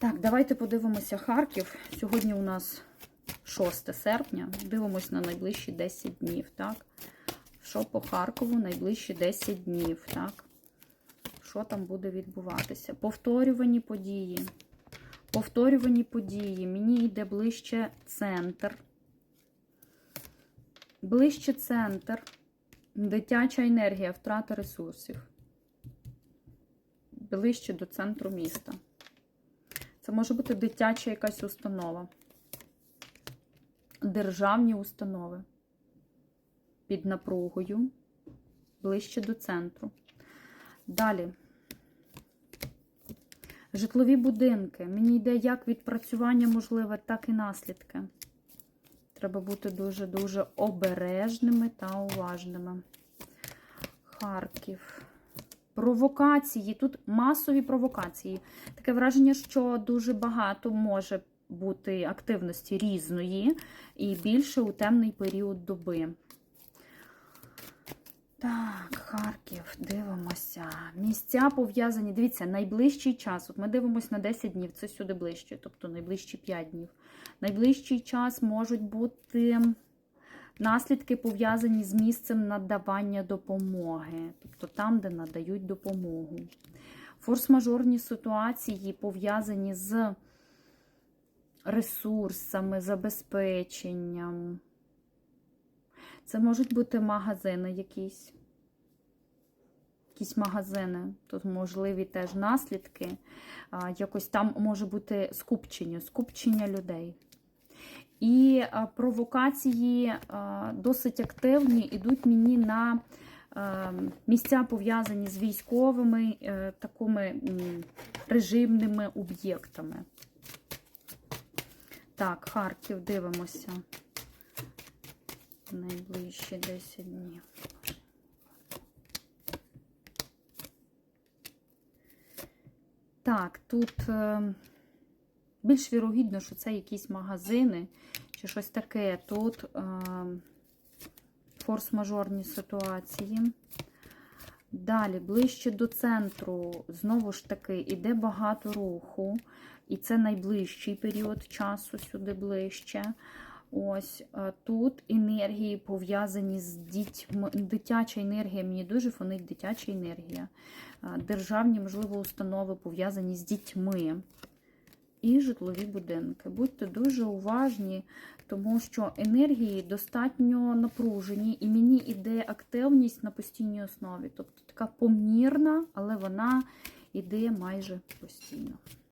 Так, давайте подивимося Харків. Сьогодні у нас 6 серпня. Дивимось на найближчі 10 днів, так? Що по Харкову найближчі 10 днів, так? Що там буде відбуватися? Повторювані події. Повторювані події. Мені йде ближче центр. Ближче центр. Дитяча енергія, втрата ресурсів. Ближче до центру міста. Це може бути дитяча якась установа. Державні установи. Під напругою. Ближче до центру. Далі. Житлові будинки. Мені йде як відпрацювання можливе, так і наслідки. Треба бути дуже-дуже обережними та уважними. Харків. Провокації. Тут масові провокації. Таке враження, що дуже багато може бути активності різної і більше у темний період доби. Так, Харків, дивимося. Місця пов'язані. Дивіться, найближчий час. От ми дивимося на 10 днів, це сюди ближче, тобто найближчі 5 днів. Найближчий час можуть бути наслідки пов'язані з місцем надавання допомоги, тобто там, де надають допомогу. Форс-мажорні ситуації пов'язані з ресурсами, забезпеченням. Це можуть бути магазини якісь. Якісь магазини. Тут можливі теж наслідки. Якось там може бути скупчення, скупчення людей. І провокації досить активні йдуть мені на місця, пов'язані з військовими, е, такими режимними об'єктами. Так, Харків, дивимося. Найближчі 10 днів. Так, тут е, більш вірогідно, що це якісь магазини чи щось таке. Тут е, форс-мажорні ситуації. Далі, ближче до центру, знову ж таки, іде багато руху, і це найближчий період часу сюди ближче. Ось е, тут енергії пов'язані з дітьми. Дитяча енергія, мені дуже фонить дитяча енергія. Е, Державні, можливо, установи пов'язані з дітьми. І житлові будинки. Будьте дуже уважні, тому що енергії достатньо напружені, і мені йде активність на постійній основі. Тобто така помірна, але вона йде майже постійно.